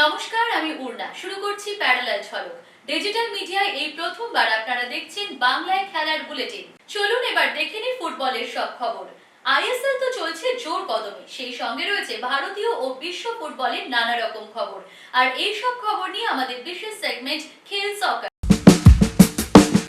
নমস্কার, আমি উর্না শুরু করছি প্যারালাল ঝলক। ডিজিটাল মিডিয়ায় এই প্রথমবার আপনারা দেখছেন বাংলায় খেলার বুলেটিন। চলুন এবার দেখে নিই ফুটবলের সব খবর। আইএসএল তো চলছে জোর কদমে। সেই সঙ্গে রয়েছে ভারতীয় ও বিশ্ব ফুটবলের নানা রকম খবর। আর এই সব খবর নিয়ে আমাদের বিশেষ সেগমেন্ট খেল সকার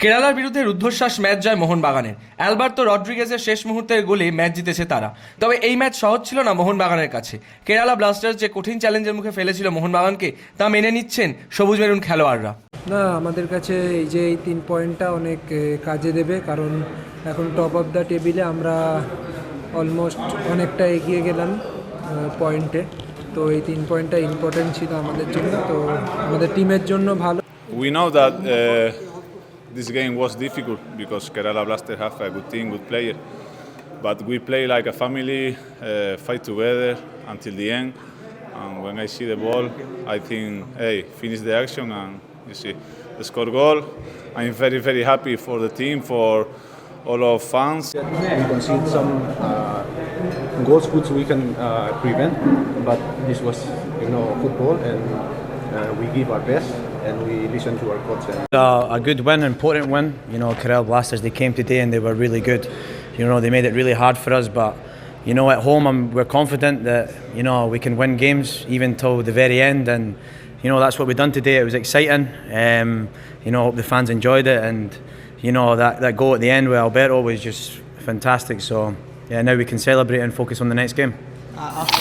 কেরালার বিরুদ্ধে রুদ্ধশ্বাস ম্যাচ জয় মোহনবাগানের। অ্যালবার্তো রড্রিগেজের শেষ মুহূর্তের গোলে ম্যাচ জিতেছে তারা। তবে এই ম্যাচ সহজ ছিল না মোহনবাগানের কাছে। কেরালা ব্লাস্টার্স যে কঠিন চ্যালেঞ্জের মুখে ফেলেছিল মোহনবাগানকে তা মেনে নিচ্ছেন সবুজ মেরুন খেলোয়াড়রা। না আমাদের কাছে এই যে এই তিন পয়েন্টটা অনেক কাজে দেবে। কারণ এখন টপ অফ দ্য টেবিলে আমরা অলমোস্ট অনেকটা এগিয়ে গেলাম পয়েন্টে। তো এই তিন পয়েন্টটা ইম্পর্টেন্ট ছিল আমাদের জন্য। তো আমাদের টিমের জন্য ভালো। Know that uh, this game was difficult because Kerala Blaster have a good team, good player. But we play like a family, uh, fight together until the end. And when I see the ball, I think, hey, finish the action and you see the score goal. I'm very, very happy for the team, for all of fans. We concede some uh, goals which we can uh, prevent, but this was, you know, football, and uh, we give our best and we listen to our coach. And Uh, a good win, important win. You know, Kerala Blasters, they came today and they were really good. You know, they made it really hard for us, but you know, at home I'm, we're confident that you know we can win games even till the very end, and you know that's what we done today. It was exciting. Um, you know, hope the fans enjoyed it, and you know that that goal at the end with Alberto was just fantastic. So yeah, now we can celebrate and focus on the next game.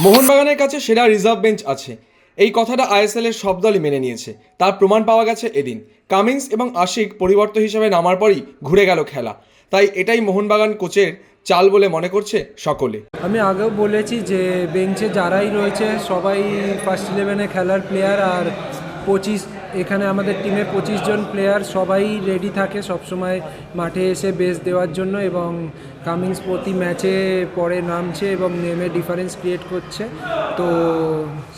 মোহনবাগানের কাছে সেরা reserve bench আছে এই কথাটা আইএসএলের সব দলই মেনে নিয়েছে। তার প্রমাণ পাওয়া গেছে এদিন। কামিংস এবং আশিক পরিবর্তন হিসেবে নামার পরই ঘুরে গেল খেলা। তাই এটাই মোহনবাগান কোচের চাল বলে মনে করছে সকলে। আমি আগেও বলেছি যে বেঞ্চে যারাই রয়েছে, সবাই ফার্স্ট ইলেভেনে খেলার প্লেয়ার আর পঁচিশ এখানে আমাদের টিমে পঁচিশ জন প্লেয়ার সবাই রেডি থাকে সবসময় মাঠে এসে বেস দেওয়ার জন্য এবং কামিংস প্রতি ম্যাচে পরে নামছে এবং নেমে ডিফারেন্স ক্রিয়েট করছে তো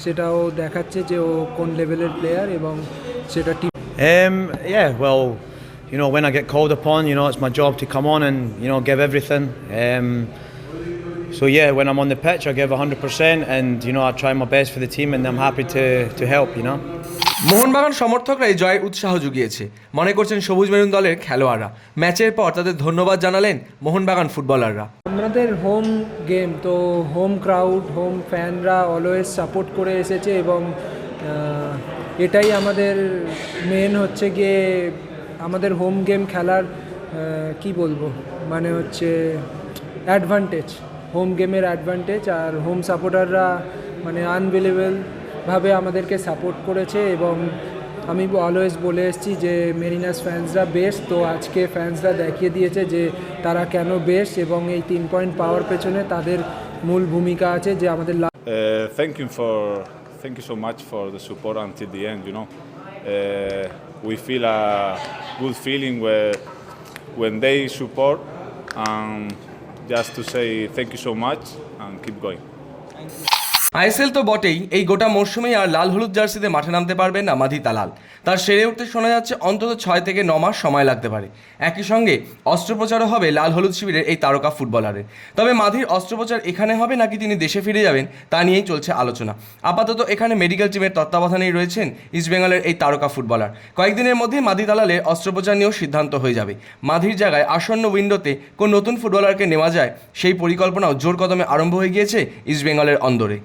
সেটাও দেখাচ্ছে যে ও কোন লেভেলের প্লেয়ার এবং সেটা team Um, yeah, well, you know, when I get called upon, you know, it's my job to come on and you know give everything. Um, so yeah, when I'm on the pitch, I give 100%, and you know, I try my best for the team, and I'm happy to to help. You know. Mohun Bagan সমর্থকরা এই জয়ের উৎসাহ জুগিয়েছে। মনে করছেন সবুজ maroon দলের খেলোয়াড়রা। ম্যাচের পর তাদের ধন্যবাদ জানালেন মোহনবাগান ফুটবলাররা। আমাদের হোম গেম তো হোম ক্রাউড হোম ফ্যানরা অলওয়েজ সাপোর্ট করে এসেছে এবং এটাই আমাদের মেন হচ্ছে গিয়ে আমাদের হোম গেম খেলার কি বলব? মানে হচ্ছে অ্যাডভান্টেজ হোম গেমের অ্যাডভান্টেজ আর হোম সাপোর্টাররা মানে ভাবে আমাদেরকে সাপোর্ট করেছে এবং আমি অলওয়েজ বলে এসেছি যে মেরিনাস ফ্যান্সরা বেস্ট তো আজকে ফ্যান্সরা দেখিয়ে দিয়েছে যে তারা কেন বেস্ট এবং এই তিন পয়েন্ট পাওয়ার পেছনে তাদের মূল ভূমিকা আছে যে আমাদের thank you for thank you so much for the support and the and you know we feel a good feeling when they support just to say thank you so much and keep going ISL তো বটেই, এই গোটা মরশুমেই আর লাল হলুদ জার্সিতে মাঠে নামতে পারবেন না মাধি তালাল তার সেরে উঠতে শোনা যাচ্ছে অন্তত ছয় থেকে ন মাস সময় লাগতে পারে। একই সঙ্গে অস্ত্রোপচারও হবে লাল হলুদ শিবিরের এই তারকা ফুটবলারের। তবে মাধির অস্ত্রোপচার এখানে হবে নাকি তিনি দেশে ফিরে যাবেন, তা নিয়েই চলছে আলোচনা। আপাতত এখানে মেডিকেল টিমের তত্ত্বাবধানেই রয়েছেন ইস্টবেঙ্গলের এই তারকা ফুটবলার। কয়েকদিনের মধ্যেই মাধি তালালের অস্ত্রোপচার নিয়েও সিদ্ধান্ত হয়ে যাবে। মাধির জায়গায় আসন্ন উইন্ডোতে কোন নতুন ফুটবলারকে নেওয়া যায়, সেই পরিকল্পনাও জোর কদমে আরম্ভ হয়ে গিয়েছে ইস্টবেঙ্গলের অন্দরে।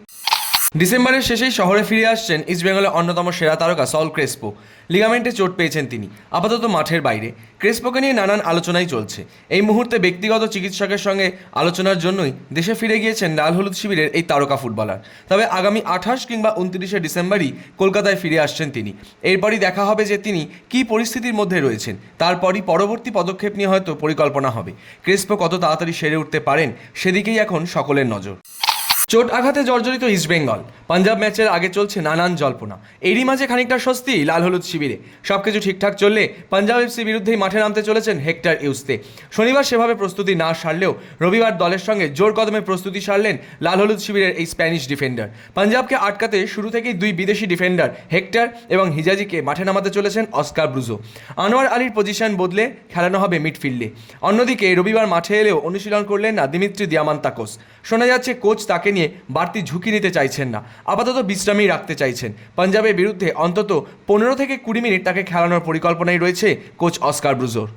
ডিসেম্বরের শেষেই শহরে ফিরে আসছেন ইস্টবেঙ্গলের অন্যতম সেরা তারকা সল ক্রেসপো। লিগামেন্টে চোট পেয়েছেন তিনি। আপাতত মাঠের বাইরে। ক্রেসপোকে নিয়ে নানান আলোচনাই চলছে। এই মুহূর্তে ব্যক্তিগত চিকিৎসকের সঙ্গে আলোচনার জন্যই দেশে ফিরে গিয়েছেন লাল হলুদ শিবিরের এই তারকা ফুটবলার। তবে আগামী আঠাশ কিংবা উনত্রিশে ডিসেম্বরই কলকাতায় ফিরে আসছেন তিনি। এরপরই দেখা হবে যে তিনি কী পরিস্থিতির মধ্যে রয়েছেন। তারপরই পরবর্তী পদক্ষেপ নিয়ে হয়তো পরিকল্পনা হবে। ক্রেসপো কত তাড়াতাড়ি সেরে উঠতে পারেন, সেদিকেই এখন সকলের নজর। চোট আঘাতে জর্জরিত ইস্টবেঙ্গল পাঞ্জাব ম্যাচের আগে চলছে নানান জল্পনা। এরই মাঝে খানিকটা স্বস্তি লাল হলুদ শিবিরে। সব কিছু ঠিকঠাক চললে পাঞ্জাব এফসি বিরুদ্ধেই মাঠে নামতে চলেছেন হেক্টর ইউসতে। শনিবার সেভাবে প্রস্তুতি না সারলেও রবিবার দলের সঙ্গে জোর কদমে প্রস্তুতি সারলেন লাল হলুদ শিবিরের এই স্প্যানিশ ডিফেন্ডার। পাঞ্জাবকে আটকাতে শুরু থেকেই দুই বিদেশি ডিফেন্ডার হেক্টর এবং হিজাজিকে মাঠে নামাতে চলেছেন অস্কার ব্রুজো। আনোয়ার আলীর পজিশন বদলে খেলানো হবে মিডফিল্ডে। অন্যদিকে রবিবার মাঠে এলেও অনুশীলন করলেন না দিমিত্রি দিয়ামান্তাকোস। শোনা যাচ্ছে কোচ তাকে নিয়ে বাড়তি ঝুঁকি নিতে চাইছেন না। আপাতত বিশ্রামেই রাখতে চাইছেন। পাঞ্জাবের বিরুদ্ধে অন্তত পনেরো থেকে কুড়ি মিনিট তাকে খেলানোর পরিকল্পনাই রয়েছে কোচ অস্কার ব্রুজোর।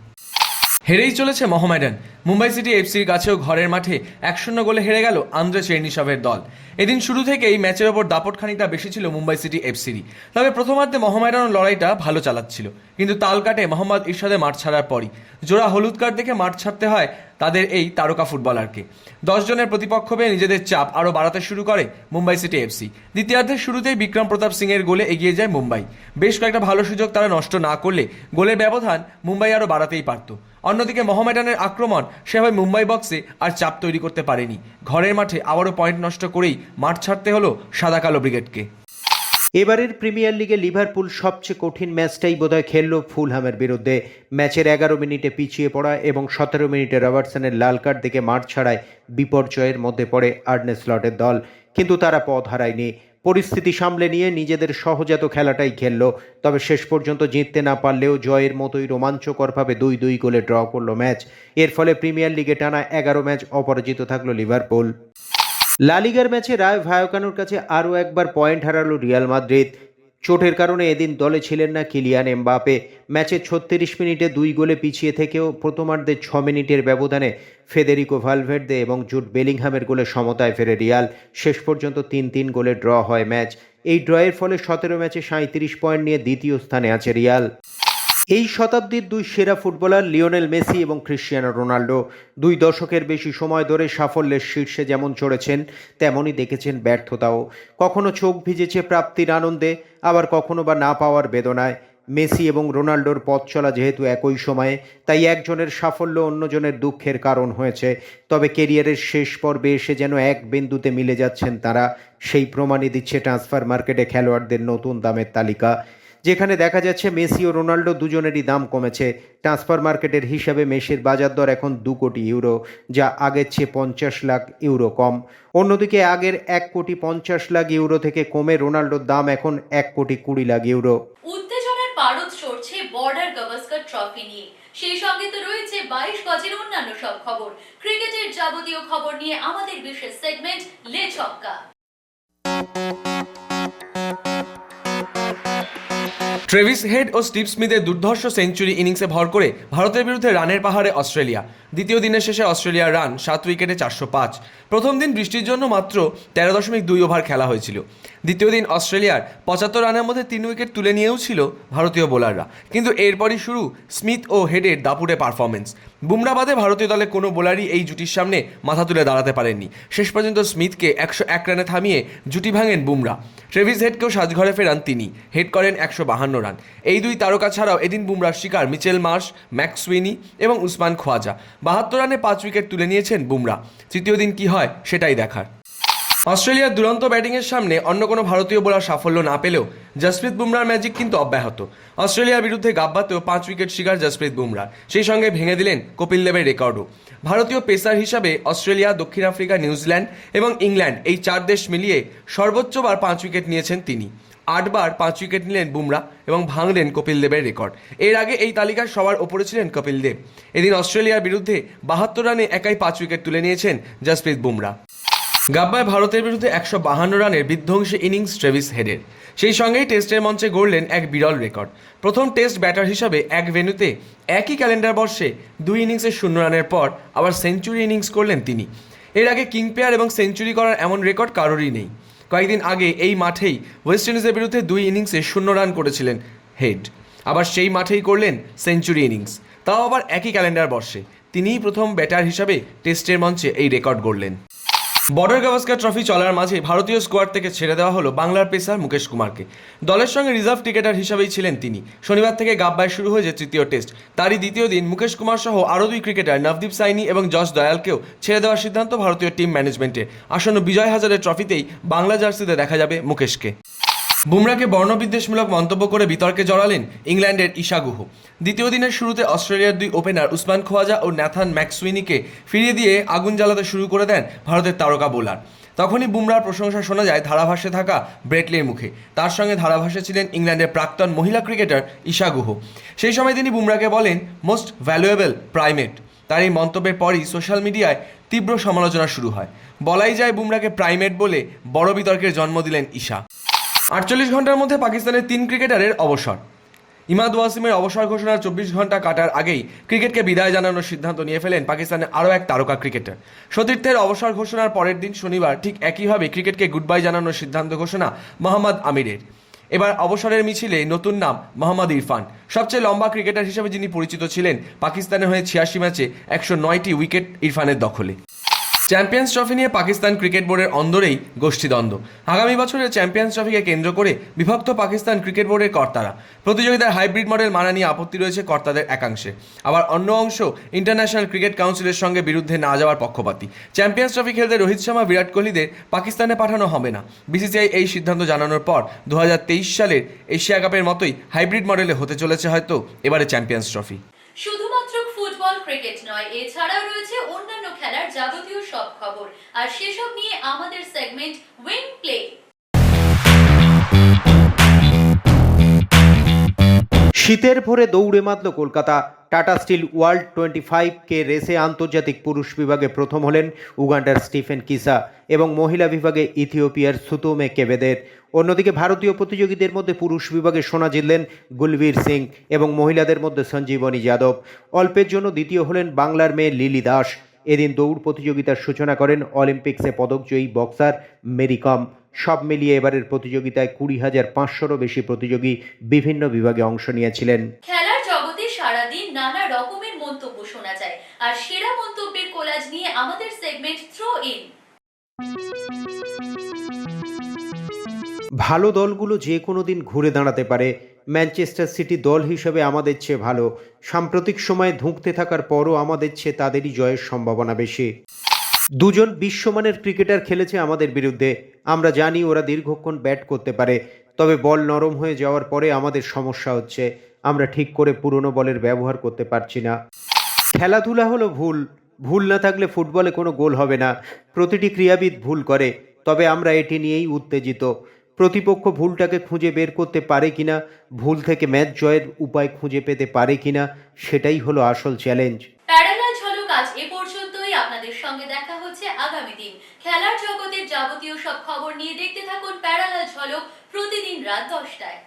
হেরেই চলেছে মোহামেডান মুম্বাই সিটি এফসির কাছেও ঘরের মাঠে এক শূন্য গোলে হেরে গেল আন্দ্রে চেরনিসভের দল। এদিন শুরু থেকেই ম্যাচের ওপর দাপট খানিকটা বেশি ছিল মুম্বাই সিটি এফসিরই। তবে প্রথমার্ধে মোহামেডান লড়াইটা ভালো চালাচ্ছিল, কিন্তু তাল কাটে মোহাম্মদ ইরশাদে মাঠ ছাড়ার পরই। জোড়া হলুদ কার্ড দেখে মাঠ ছাড়তে হয় তাদের এই তারকা ফুটবলারকে। জনের প্রতিপক্ষ পেয়ে নিজেদের চাপ আরও বাড়াতে শুরু করে মুম্বাই সিটি এফসি। দ্বিতীয়ার্ধের শুরুতেই বিক্রম প্রতাপ সিং এর গোলে এগিয়ে যায় মুম্বাই। বেশ কয়েকটা ভালো সুযোগ তারা নষ্ট না করলে গোলের ব্যবধান মুম্বাই আরও বাড়াতেই পারত। অন্যদিকে মোহামেডানের আক্রমণ সেভাবে মুম্বাই বক্সে আর চাপ তৈরি করতে পারেনি। ঘরের মাঠে আবারও পয়েন্ট নষ্ট করেই মাঠ ছাড়তে হলো সাদা কালো ব্রিগেডকে। এবারের প্রিমিয়ার লিগে লিভারপুল সবচেয়ে কঠিন ম্যাচটাই বোধহয় খেলল ফুলহামের বিরুদ্ধে। ম্যাচের এগারো মিনিটে পিছিয়ে পড়া এবং সতেরো মিনিটে রবার্টসনের লাল কার্ড দেখে মাঠ ছাড়ায় বিপর্যয়ের মধ্যে পড়ে আর্নে স্লটের দল। কিন্তু তারা পথ হারায়নি। পরিস্থিতি সামলে নিয়ে নিজেদের সহজাত খেলাটাই খেলল। তবে শেষ পর্যন্ত জিততে না পারলেও জয়ের মতোই রোমাঞ্চকরভাবে দুই দুই গোলে ড্র করল ম্যাচ। এর ফলে প্রিমিয়ার লিগে টানা এগারো ম্যাচ অপরাজিত থাকল লিভারপুল। লালিগার ম্যাচে রায় ভায়োকানোর কাছে আরও একবার পয়েন্ট হারালো রিয়াল মাদ্রিদ। চোটের কারণে এদিন দলে ছিলেন না কিলিয়ান এমবাপে ম্যাচে ছত্রিশ মিনিটে দুই গোলে পিছিয়ে থেকেও প্রথমার্ধে ছ মিনিটের ব্যবধানে ফেদেরিকো ভালভের্দে এবং জুট বেলিংহামের গোলে সমতায় ফেরে রিয়াল। শেষ পর্যন্ত তিন তিন গোলে ড্র হয় ম্যাচ। এই ড্রয়ের ফলে সতেরো ম্যাচে সাঁত্রিশ পয়েন্ট নিয়ে দ্বিতীয় স্থানে আছে রিয়াল। এই শতাব্দীর দুই সেরা ফুটবলার লিওনেল মেসি এবং ক্রিশ্চিয়ানো রোনাল্ডো। দুই দশকের বেশি সময় ধরে সাফল্যের শীর্ষে যেমন চড়েছেন, তেমনই দেখেছেন ব্যর্থতাও। কখনো চোখ ভিজেছে প্রাপ্তির আনন্দে, আবার কখনো বা না পাওয়ার বেদনায়। মেসি এবং রোনাল্ডোর পথ চলা যেহেতু একই সময়ে, তাই একজনের সাফল্য অন্যজনের দুঃখের কারণ হয়েছে। তবে কেরিয়ারের শেষ পর্বে এসে যেন এক বিন্দুতে মিলে যাচ্ছেন তারা, সেই প্রমাণই দিচ্ছে ট্রান্সফার মার্কেটে খেলোয়াড়দের নতুন দামের তালিকা। যেখানে দেখা যাচ্ছে মেসি ও রোনাল্ডো দুজনেরই দাম কমেছে। ট্রান্সফার মার্কেটের হিসাবে মেসির বাজার দর এখন দু কোটি ইউরো, যা আগের চেয়ে পঞ্চাশ লাখ ইউরো কম। অন্যদিকে আগের এক কোটি পঞ্চাশ লাখ ইউরো থেকে কমে রোনাল্ডোর দাম এখন এক কোটি কুড়ি লাখ ইউরো। উত্তেজনার পারদ চড়ছে বর্ডার গাভাস্কার ট্রফি নিয়ে। সেই সঙ্গে তো রয়েছে বাইশ গজের অন্যান্য সব খবর। ক্রিকেটের যাবতীয় খবর নিয়ে আমাদের বিশেষ সেগমেন্ট লে ছক্কা। ট্রেভিস হেড ও স্টিভ স্মিথের দুর্ধর্ষ সেঞ্চুরি ইনিংসে ভর করে ভারতের বিরুদ্ধে রানের পাহাড়ে অস্ট্রেলিয়া। দ্বিতীয় দিনের শেষে অস্ট্রেলিয়ার রান সাত উইকেটে চারশো পাঁচ। প্রথম দিন বৃষ্টির জন্য মাত্র তেরো দশমিক দুই ওভার খেলা হয়েছিল। দ্বিতীয় দিন অস্ট্রেলিয়ার পঁচাত্তর রানের মধ্যে তিন উইকেট তুলে নিয়েও ছিল ভারতীয় বোলাররা। কিন্তু এরপরই শুরু স্মিথ ও হেডের দাপুটে পারফরমেন্স বুমরা বাদে ভারতীয় দলে কোনো বোলারই এই জুটির সামনে মাথা তুলে দাঁড়াতে পারেননি। শেষ পর্যন্ত স্মিথকে একশো এক রানে থামিয়ে জুটি ভাঙেন বুমরা। ট্রেভিস হেডকেও সাজঘরে ফেরান তিনি। হেড করেন একশো বাহান্ন রান। এই দুই তারকা ছাড়াও এদিন বুমরার শিকার মিচেল মার্শ ম্যাক্সুইনি এবং উসমান খোয়াজা। বাহাত্তর রানে পাঁচ উইকেট তুলে নিয়েছেন বুমরা তৃতীয় দিন কি হয় সেটাই দেখার। অস্ট্রেলিয়ার দুরন্ত ব্যাটিংয়ের সামনে অন্য কোনো ভারতীয় বোলার সাফল্য না পেলেও জসপ্রীত বুমরার ম্যাজিক কিন্তু অব্যাহত। অস্ট্রেলিয়ার বিরুদ্ধে গাব্বাতেও পাঁচ উইকেট শিকার জসপ্রীত বুমরা সেই সঙ্গে ভেঙে দিলেন কপিল দেবের রেকর্ডও। ভারতীয় পেসার হিসাবে অস্ট্রেলিয়া, দক্ষিণ আফ্রিকা, নিউজিল্যান্ড এবং ইংল্যান্ড এই চার দেশ মিলিয়ে সর্বোচ্চবার পাঁচ উইকেট নিয়েছেন তিনি। আটবার পাঁচ উইকেট নিলেন বুমরা এবং ভাঙলেন কপিল দেবের রেকর্ড। এর আগে এই তালিকার সবার ওপরে ছিলেন কপিল দেব। এদিন অস্ট্রেলিয়ার বিরুদ্ধে বাহাত্তর রানে একাই পাঁচ উইকেট তুলে নিয়েছেন জসপ্রীত বুমরা। গাব্বায় ভারতের বিরুদ্ধে একশো বাহান্ন রানের বিধ্বংসী ইনিংস ট্রেভিস হেডের। সেই সঙ্গেই টেস্টের মঞ্চে গড়লেন এক বিরল রেকর্ড। প্রথম টেস্ট ব্যাটার হিসাবে এক ভেন্যুতে একই ক্যালেন্ডার বর্ষে দুই ইনিংসের শূন্য রানের পর আবার সেঞ্চুরি ইনিংস করলেন তিনি। এর আগে কিং পেয়ার এবং সেঞ্চুরি করার এমন রেকর্ড কারোরই নেই। কয়েকদিন আগে এই মাঠেই ওয়েস্ট ইন্ডিজের বিরুদ্ধে দুই ইনিংসে শূন্য রান করেছিলেন হেড। আবার সেই মাঠেই করলেন সেঞ্চুরি ইনিংস। তাও আবার একই ক্যালেন্ডার বর্ষে। তিনিই প্রথম ব্যাটার হিসাবে টেস্টের মঞ্চে এই রেকর্ড গড়লেন। বর্ডার গাভাস্কার ট্রফি চলার মাঝে ভারতীয় স্কোয়াড থেকে ছেড়ে দেওয়া হলো বাংলার পেসার মুকেশ কুমারকে। দলের সঙ্গে রিজার্ভ ক্রিকেটার হিসাবেই ছিলেন তিনি। শনিবার থেকে গাব্বায় শুরু হয়েছে তৃতীয় টেস্ট তারই দ্বিতীয় দিন মুকেশ কুমার সহ আরও দুই ক্রিকেটার নবদীপ সাইনি এবং জশ দয়ালকেও ছেড়ে দেওয়ার সিদ্ধান্ত ভারতীয় টিম ম্যানেজমেন্টের আসন্ন বিজয় হাজারের ট্রফিতেই বাংলা জার্সিতে দেখা যাবে মুকেশকে। বুমরাকে বর্ণবিদ্বেষমূলক মন্তব্য করে বিতর্কে জড়ালেন ইংল্যান্ডের ঈশা গুহ দ্বিতীয় দিনের শুরুতে অস্ট্রেলিয়ার দুই ওপেনার উসমান খোয়াজা ও ন্যাথান ম্যাক্সুইনিকে ফিরিয়ে দিয়ে আগুন জ্বালাতে শুরু করে দেন ভারতের তারকা বোলার। তখনই বুমরার প্রশংসা শোনা যায় ধারাভাষ্যে থাকা ব্রেটলির মুখে। তার সঙ্গে ধারাভাষ্যে ছিলেন ইংল্যান্ডের প্রাক্তন মহিলা ক্রিকেটার ঈশা গুহ সেই সময় তিনি বুমরাকে বলেন মোস্ট ভ্যালুয়েবল প্রাইমেট তার এই মন্তব্যের পরই সোশ্যাল মিডিয়ায় তীব্র সমালোচনা শুরু হয়। বলাই যায় বুমরাকে প্রাইমেট বলে বড় বিতর্কের জন্ম দিলেন ঈশা। আটচল্লিশ ঘণ্টার মধ্যে পাকিস্তানের তিন ক্রিকেটারের অবসর। ইমাদ ওয়াসিমের অবসর ঘোষণার চব্বিশ ঘণ্টা কাটার আগেই ক্রিকেটকে বিদায় জানানোর সিদ্ধান্ত নিয়ে ফেলেন পাকিস্তানের আরও এক তারকা ক্রিকেটার। সতীর্থের অবসর ঘোষণার পরের দিন শনিবার ঠিক একইভাবে ক্রিকেটকে গুড বাই জানানোর সিদ্ধান্ত ঘোষণা মোহাম্মদ আমিরের। এবার অবসরের মিছিলে নতুন নাম মোহাম্মদ ইরফান। সবচেয়ে লম্বা ক্রিকেটার হিসেবে যিনি পরিচিত ছিলেন পাকিস্তানের হয়ে ছিয়াশি ম্যাচে একশো নয়টি উইকেট ইরফানের দখলে। চ্যাম্পিয়ন্স ট্রফি নিয়ে পাকিস্তান ক্রিকেট বোর্ডের অন্দরেই গোষ্ঠীদ্বন্দ্ব। আগামী বছরের চ্যাম্পিয়ন্স ট্রফিকে কেন্দ্র করে বিভক্ত পাকিস্তান ক্রিকেট বোর্ডের কর্তারা। প্রতিযোগিতার হাইব্রিড মডেল মানা নিয়ে আপত্তি রয়েছে কর্তাদের একাংশে। আবার অন্য অংশ ইন্টারন্যাশনাল ক্রিকেট কাউন্সিলের সঙ্গে বিরুদ্ধে না যাওয়ার পক্ষপাতী। চ্যাম্পিয়ন্স ট্রফি খেলতে রোহিত শর্মা, বিরাট কোহলিদের পাকিস্তানে পাঠানো হবে না। বিসিসিআই এই সিদ্ধান্ত জানানোর পর দু হাজার তেইশ সালের এশিয়া কাপের মতোই হাইব্রিড মডেলে হতে চলেছে হয়তো এবারে চ্যাম্পিয়ন্স ট্রফি। শুধুমাত্র ফুটবল, ক্রিকেট নয়। এছাড়াও রয়েছে অন্যান্য খেলার যাবতীয় সব খবর। আর সেসব নিয়ে আমাদের সেগমেন্ট উইং প্লে শীতের ভোরে দৌড়ে মাতল Kolkata. Tata steel world twenty five K রেসে আন্তর্জাতিক পুরুষ বিভাগে প্রথম হলেন উগান্ডার স্টিফেন কিসা এবং মহিলা বিভাগে ইথিওপিয়ার সুতোমে কেবেদের। অন্যদিকে ভারতীয় প্রতিযোগীদের মধ্যে পুরুষ বিভাগে সোনা জিতলেন গুলবীর সিং এবং মহিলাদের মধ্যে সঞ্জীবনী যাদব। অল্পের জন্য দ্বিতীয় হলেন বাংলার মেয়ে লিলি দাস। এদিন দৌড় প্রতিযোগিতার সূচনা করেন অলিম্পিক্সে পদকজয়ী বক্সার মেরি কম। সব মিলিয়ে এবারের প্রতিযোগিতায় কুড়ি হাজার পাঁচশোরও বেশি প্রতিযোগী বিভিন্ন বিভাগে অংশ নিয়েছিলেন। ভালো দলগুলো যে কোনো দিন ঘুরে দাঁড়াতে পারে। ম্যানচেস্টার সিটি দল হিসেবে আমাদের চেয়ে ভালো। সাম্প্রতিক সময়ে ধুঁকতে থাকার পরও আমাদের চেয়ে তাদেরই জয়ের সম্ভাবনা বেশি। দুজন বিশ্বমানের ক্রিকেটার খেলেছে আমাদের বিরুদ্ধে। আমরা জানি ওরা দীর্ঘক্ষণ ব্যাট করতে পারে, তবে বল নরম হয়ে যাওয়ার পরে আমাদের সমস্যা হচ্ছে। আমরা ঠিক করে পুরনো বলের ব্যবহার করতে পারছি না। খেলাধুলা হলো ভুল। ভুল না থাকলে ফুটবলে কোনো গোল হবে না। প্রতিটি ক্রীড়াবিদ ভুল করে, তবে আমরা এটি নিয়েই উত্তেজিত। প্রতিপক্ষ ভুলটাকে খুঁজে বের করতে পারে কিনা, ভুল থেকে ম্যাচ জয়ের উপায় খুঁজে পেতে পারে কিনা, সেটাই হলো আসল চ্যালেঞ্জ। প্যারালাল আপনাদের সঙ্গে দেখা হচ্ছে আগামী দিন। খেলার জগতের যাবতীয় সব খবর নিয়ে দেখতে থাকুন প্যারালাল ঝলক প্রতিদিন রাত দশটায়।